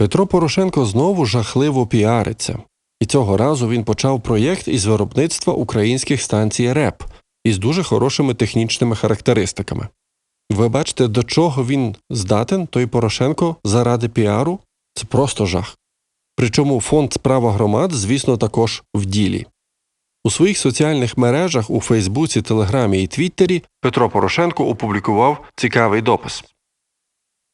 Петро Порошенко знову жахливо піариться, і цього разу він почав проєкт із виробництва українських станцій РЕП із дуже хорошими технічними характеристиками. Ви бачите, до чого він здатен, той Порошенко заради піару це просто жах. Причому фонд справа громад, звісно, також в ділі. У своїх соціальних мережах у Фейсбуці, Телеграмі і Твіттері Петро Порошенко опублікував цікавий допис.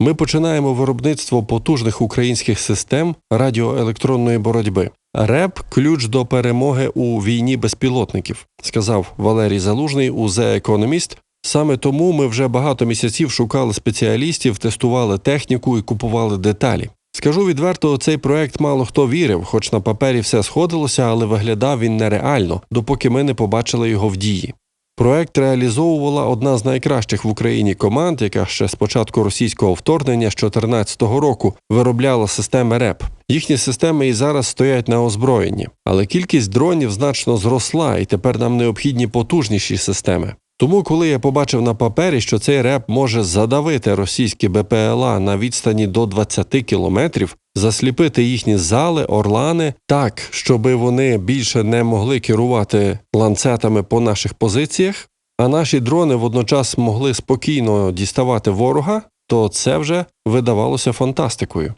Ми починаємо виробництво потужних українських систем радіоелектронної боротьби. РЕП ключ до перемоги у війні безпілотників, сказав Валерій Залужний у The Economist. Саме тому ми вже багато місяців шукали спеціалістів, тестували техніку і купували деталі. Скажу відверто, цей проект мало хто вірив, хоч на папері все сходилося, але виглядав він нереально, допоки ми не побачили його в дії. Проект реалізовувала одна з найкращих в Україні команд, яка ще з початку російського вторгнення з 2014 року виробляла системи РЕП. Їхні системи і зараз стоять на озброєнні, але кількість дронів значно зросла, і тепер нам необхідні потужніші системи. Тому, коли я побачив на папері, що цей реп може задавити російські БПЛА на відстані до 20 кілометрів, засліпити їхні зали, орлани так, щоби вони більше не могли керувати ланцетами по наших позиціях, а наші дрони водночас могли спокійно діставати ворога, то це вже видавалося фантастикою.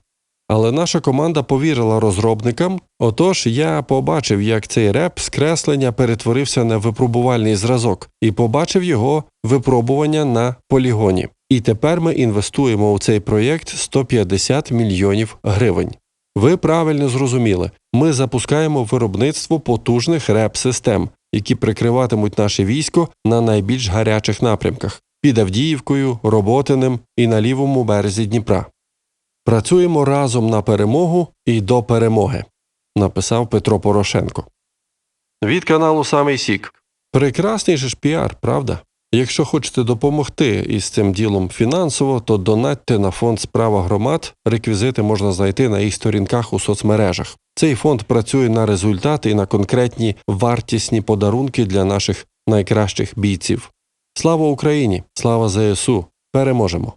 Але наша команда повірила розробникам. Отож, я побачив, як цей реп з креслення перетворився на випробувальний зразок, і побачив його випробування на полігоні. І тепер ми інвестуємо у цей проєкт 150 мільйонів гривень. Ви правильно зрозуміли, ми запускаємо виробництво потужних реп-систем, які прикриватимуть наше військо на найбільш гарячих напрямках під Авдіївкою, Роботиним і на лівому березі Дніпра. Працюємо разом на перемогу і до перемоги, написав Петро Порошенко. Від каналу Самий Сік. Прекрасний же ж піар, правда? Якщо хочете допомогти із цим ділом фінансово, то донатьте на фонд справа громад. Реквізити можна знайти на їх сторінках у соцмережах. Цей фонд працює на результати і на конкретні вартісні подарунки для наших найкращих бійців. Слава Україні! Слава ЗСУ! Переможемо!